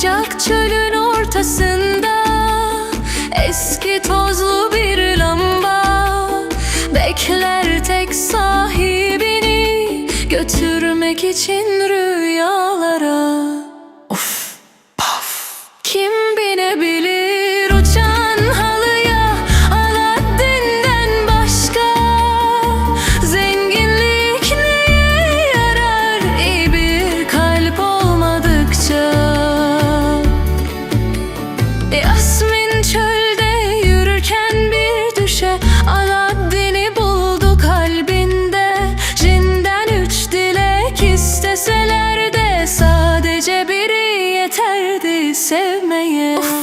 çölün ortasında Eski tozlu bir lamba Bekler tek sahibini Götürmek için rüyalara Yasmin çölde yürürken bir düşe Aladdin'i buldu kalbinde. Cinden üç dilek isteseler de Sadece biri yeterdi sevmeye. Of